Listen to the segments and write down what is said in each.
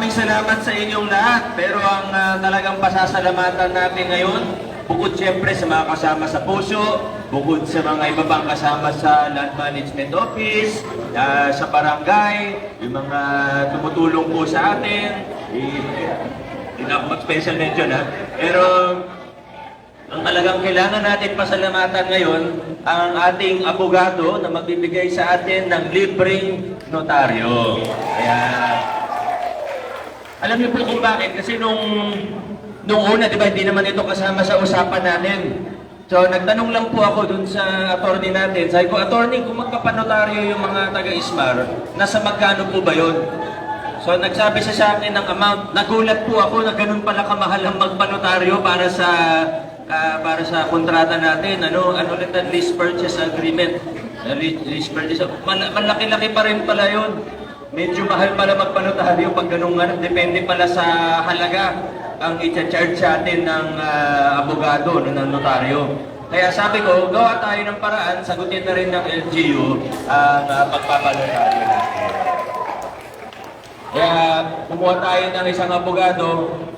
maraming salamat sa inyong lahat. Pero ang ah, talagang pasasalamatan natin ngayon, bukod siyempre sa mga kasama sa puso, bukod sa mga iba pang kasama sa Land Management Office, ah, sa barangay, yung mga tumutulong po sa atin, hindi na mag-special mention ha. Pero ang talagang kailangan natin pasalamatan ngayon, ang ating abogado na magbibigay sa atin ng libreng notaryo. Kaya, alam niyo po kung bakit? Kasi nung, nung una, di ba, hindi naman ito kasama sa usapan natin. So, nagtanong lang po ako dun sa attorney natin. Sabi ko, attorney, kung magpapanotaryo yung mga taga-ISMAR, nasa magkano po ba yun? So, nagsabi siya sa akin ng amount. Nagulat po ako na ganun pala kamahal ang magpanotaryo para sa ah, para sa kontrata natin. Ano, ano ulit ang lease purchase agreement? Uh, lease purchase. Mal- malaki-laki pa rin pala yun. Medyo mahal pala magpanotaryo pag ganun nga. Depende pala sa halaga ang i-charge sa atin ng ah, abogado, ng notaryo. Kaya sabi ko, gawa tayo ng paraan, sagutin na rin ng LGU ang uh, pagpapanotaryo natin. Kaya kumuha tayo ng isang abogado,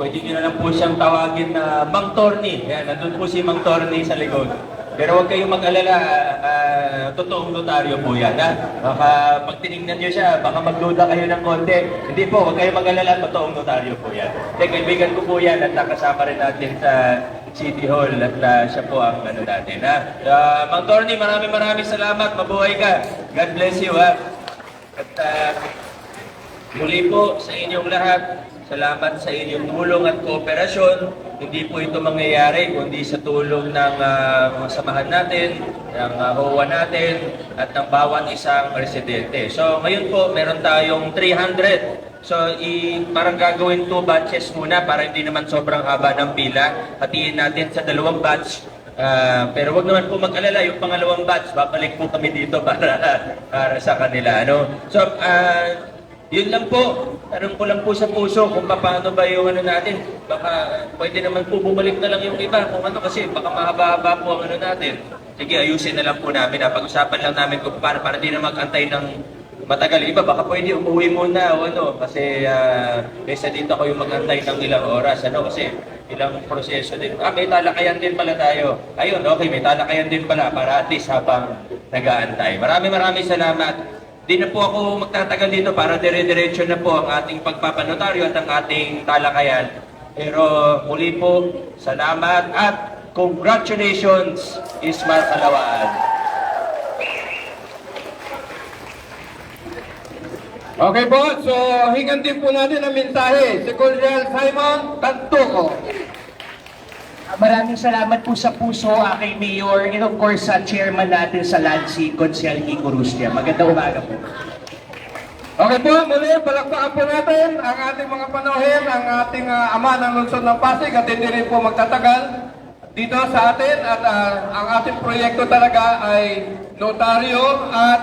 pwede nyo na lang po siyang tawagin na Mang Torni. Yan, nandun po si Mang Torni sa likod. Pero huwag kayong mag-alala, ah, totoong notaryo po yan. Ha? Baka pag tinignan nyo siya, baka magduda kayo ng konti. Hindi po, huwag kayong mag-alala, totoong notaryo po yan. Kaya kaibigan ko po yan at nakasama rin natin sa City Hall at ah, siya po ang ano natin. Ha? Ah, Mang Torni, maraming maraming salamat. Mabuhay ka. God bless you. Ha? At ah, Muli po sa inyong lahat, salamat sa inyong tulong at kooperasyon. Hindi po ito mangyayari kundi sa tulong ng ah, mga samahan natin, ng uh, HOA natin, at ng bawat isang residente. So ngayon po, meron tayong 300. So i parang gagawin two batches muna para hindi naman sobrang haba ng pila. Hatiin natin sa dalawang batch Ah, pero wag naman po mag-alala, yung pangalawang batch, babalik po kami dito para para sa kanila. Ano? So, ah, yun lang po. Tanong ko lang po sa puso kung paano ba yung ano natin. Baka pwede naman po bumalik na lang yung iba kung ano kasi baka mahaba-haba po ang ano natin. Sige, ayusin na lang po namin. ha. Pag-usapan lang namin kung para, para di na mag-antay ng matagal. Iba, baka pwede umuwi muna o ano. Kasi uh, kaysa dito ako yung mag-antay ng ilang oras. Ano kasi ilang proseso din. Ah, may talakayan din pala tayo. Ayun, okay, may talakayan din pala para at least habang nag-aantay. Maraming maraming salamat. Di na po ako magtatagal dito para dire-diretso na po ang ating pagpapanotaryo at ang ating talakayan. Pero muli po, salamat at congratulations, Ismar Kalawaan. Okay po, so hingan din po natin ang mensahe. Si Colonel Simon Tantuco. Maraming salamat po sa puso, uh, kay Mayor, and of course sa chairman natin sa LANSI, Consel Kiko Rustia. Magandang umaga po. Okay po, muli, palakpakan po natin ang ating mga panohin, ang ating ah, ama ng lungsod ng Pasig at hindi rin po magtatagal dito sa atin at ah, ang ating proyekto talaga ay notaryo at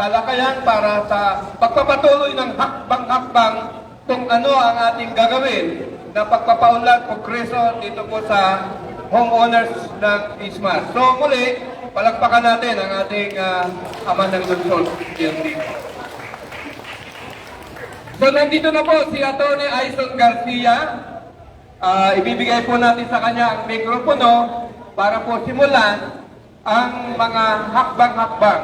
talakayan para sa pagpapatuloy ng hakbang-hakbang kung ano ang ating gagawin na pagpapaunlad progreso dito po sa homeowners ng Ismar. So muli, palakpakan natin ang ating ah, ama ng. Yan dito. So nandito na po si Atty. Aison Garcia. Ah, ibibigay po natin sa kanya ang mikropono para po simulan ang mga hakbang-hakbang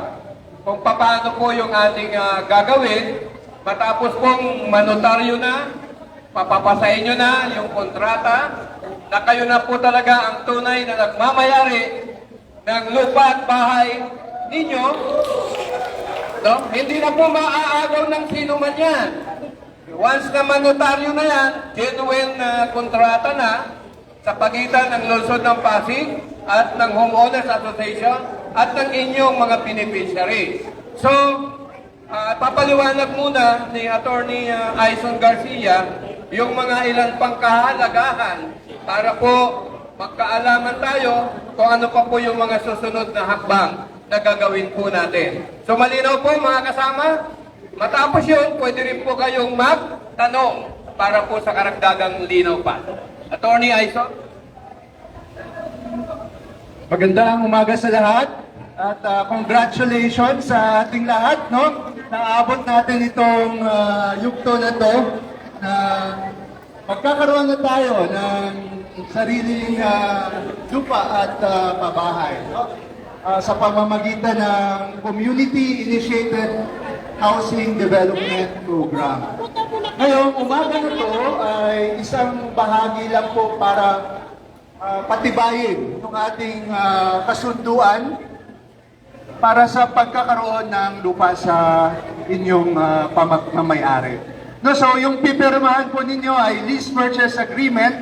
kung paano po yung ating ah, gagawin matapos pong manotaryo na, papapasahin nyo na yung kontrata na kayo na po talaga ang tunay na nagmamayari ng lupa at bahay ninyo No? Hindi na po maaagaw ng sino man yan. Once na manotaryo na yan, genuine na kontrata na sa pagitan ng lungsod ng Pasig at ng Homeowners Association at ng inyong mga beneficiary. So, ah, papaliwanag muna ni Attorney uh, Aison Garcia yung mga ilang pangkahalagahan para po magkaalaman tayo kung ano pa po yung mga susunod na hakbang na gagawin po natin. So malinaw po mga kasama, matapos yun, pwede rin po kayong magtanong para po sa karagdagang linaw pa. Attorney Aison? Magandang umaga sa lahat at ah, congratulations sa ating lahat, no? Naabot natin itong ah, yugto na to. Na magkakaroon na tayo ng sariling ah, lupa at ah, pabahay. No? Ah, sa pamamagitan ng Community-Initiated Housing Development Program. Ngayong umaga na to ay isang bahagi lang po para ah, patibayin ng ating ah, kasunduan para sa pagkakaroon ng lupa sa inyong uh, pamamayari. No, so yung pipirmahan po ninyo ay lease purchase agreement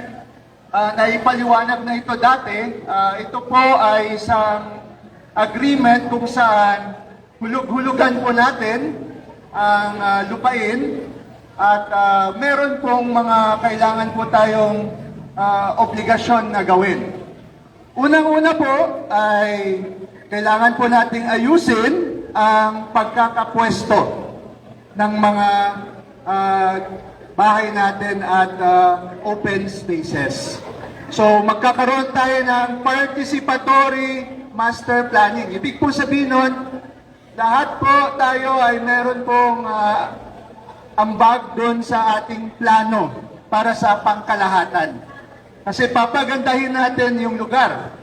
uh, na ipaliwanag na ito dati. Uh, ito po ay isang agreement kung saan hulug-hulugan po natin ang uh, lupain at uh, meron pong mga kailangan po tayong uh, obligasyon na gawin. Unang-una po ay kailangan po nating ayusin ang pagkakapwesto ng mga ah, bahay natin at ah, open spaces. So magkakaroon tayo ng participatory master planning. Ibig po sabihin nun, lahat po tayo ay meron pong ah, ambag doon sa ating plano para sa pangkalahatan. Kasi papagandahin natin yung lugar.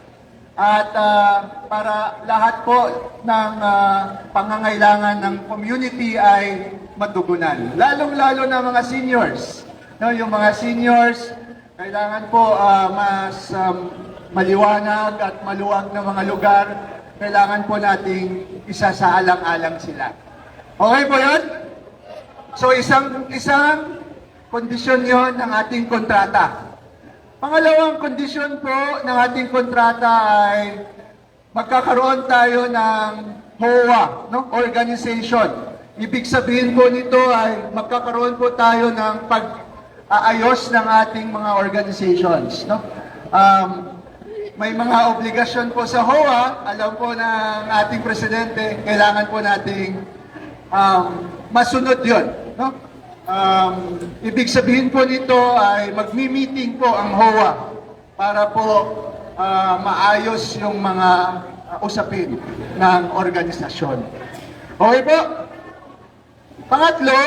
At ah, para lahat po ng ah, pangangailangan ng community ay madugunan. Lalong-lalo na mga seniors. No, yung mga seniors, kailangan po ah, mas um, maliwanag at maluwag na mga lugar. Kailangan po nating isa sa alang-alang sila. Okay po yun? So isang isang kondisyon yon ng ating kontrata. Pangalawang kondisyon po ng ating kontrata ay magkakaroon tayo ng HOA, no? organization. Ibig sabihin po nito ay magkakaroon po tayo ng pag-aayos ng ating mga organizations. No? Um, may mga obligasyon po sa HOA, alam po ng ating presidente, kailangan po nating um, masunod yon. No? Um, ibig sabihin po nito ay magmi-meeting po ang HOA para po ah, maayos yung mga ah, usapin ng organisasyon. Okay po? Pangatlo,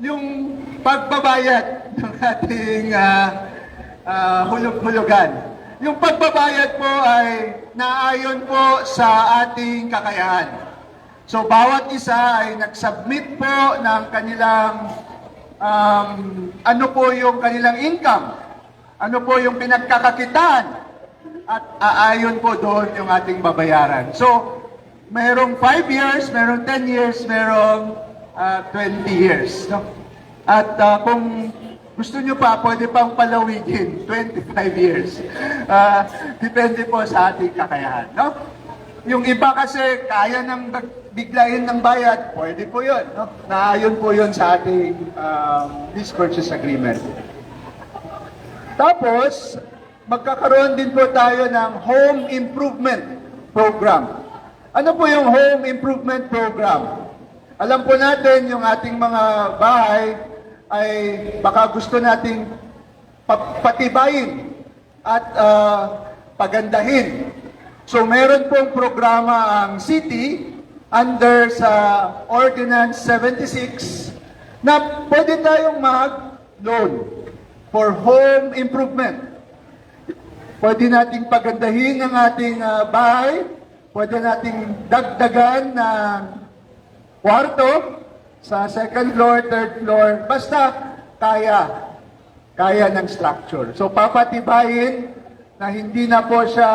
yung pagbabayad ng ating ah, ah, hulog-hulugan. Yung pagbabayad po ay naayon po sa ating kakayahan. So bawat isa ay nag-submit po ng kanilang um, ano po yung kanilang income, ano po yung pinagkakakitaan, at aayon po doon yung ating babayaran. So, mayroong 5 years, mayroong 10 years, mayroong ah, 20 years. No? At ah, kung gusto nyo pa, pwede pang palawigin, 25 years. Ah, depende po sa ating kakayahan. No? Yung iba kasi kaya bag- biglayin ng bayad, pwede po yun. No? Naayon po yun sa ating um, lease purchase agreement. Tapos, magkakaroon din po tayo ng home improvement program. Ano po yung home improvement program? Alam po natin yung ating mga bahay ay baka gusto nating pa- patibayin at ah, pagandahin. So meron pong programa ang city under sa Ordinance 76 na pwede tayong mag-loan for home improvement. Pwede nating pagandahin ang ating ah, bahay, pwede nating dagdagan ng kwarto sa second floor, third floor, basta kaya, kaya ng structure. So papatibayin na hindi na po siya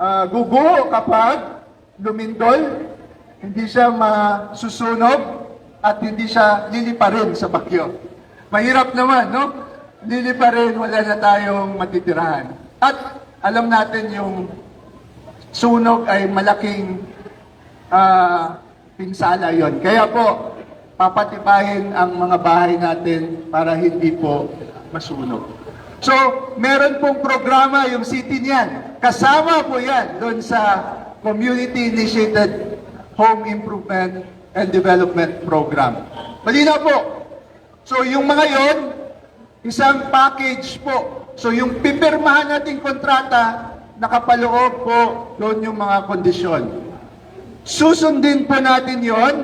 ah, guguho kapag lumindol, hindi siya masusunog, at hindi siya liliparin sa bagyo. Mahirap naman, no? Liliparin, wala na tayong matitirahan. At alam natin yung sunog ay malaking ah, pinsala yon. Kaya po, papatibayin ang mga bahay natin para hindi po masunog. So, meron pong programa yung city niyan. Kasama po yan doon sa Community Initiated Home Improvement and Development Program. Malinaw po. So, yung mga yon, isang package po. So, yung pipirmahan nating kontrata, nakapaloob po doon yung mga kondisyon. Susundin po natin yon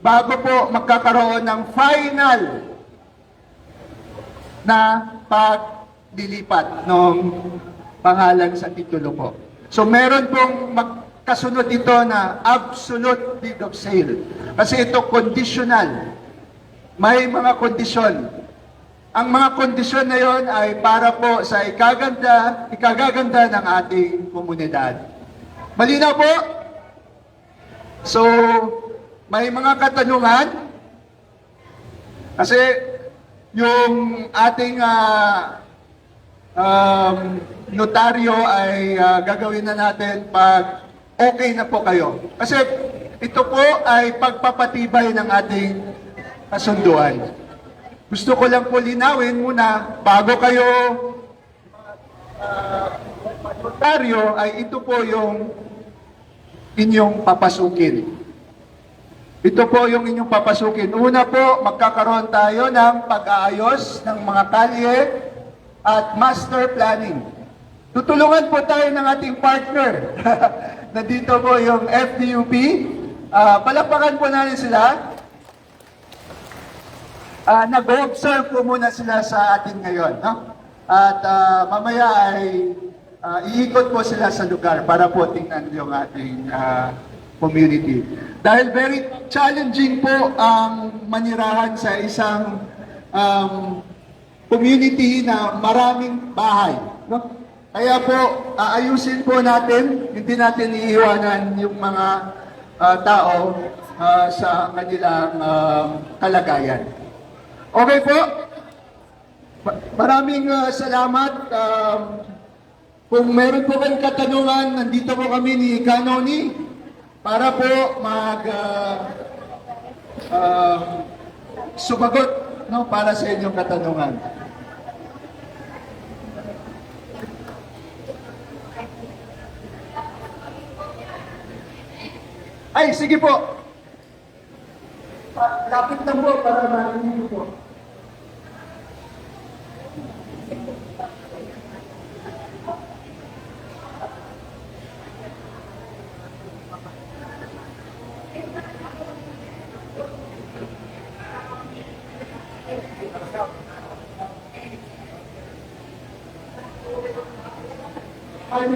bago po magkakaroon ng final na paglilipat ng pangalan sa titulo po. So meron pong magkasunod ito na absolute deed of sale. Kasi ito conditional. May mga kondisyon. Ang mga kondisyon na yon ay para po sa ikaganda, ikagaganda ng ating komunidad. Malinaw po? So, may mga katanungan. Kasi yung ating ah, um, notaryo ay ah, gagawin na natin pag okay na po kayo. Kasi ito po ay pagpapatibay ng ating kasunduan. Gusto ko lang po linawin muna bago kayo ah, notaryo ay ito po yung inyong papasukin. Ito po yung inyong papasukin. Una po, magkakaroon tayo ng pag-aayos ng mga kalye at master planning. Tutulungan po tayo ng ating partner. Nandito po yung FDUP. Ah, palapakan po natin sila. Ah, nag-observe po muna sila sa atin ngayon. No? At ah, mamaya ay ah, iikot po sila sa lugar para po tingnan yung ating ah, community. Dahil very challenging po ang manirahan sa isang um, community na maraming bahay. No? Kaya po, aayusin po natin, hindi natin iiwanan yung mga ah, tao ah, sa kanilang ah, kalagayan. Okay po? Ma- Maraming ah, salamat. Um, kung meron po kayong katanungan, nandito po kami ni Kanoni para po mag ah, ah, sumagot no, para sa inyong katanungan. Ay, sige po. Pa- Lapit lang po para marinig po. Ay,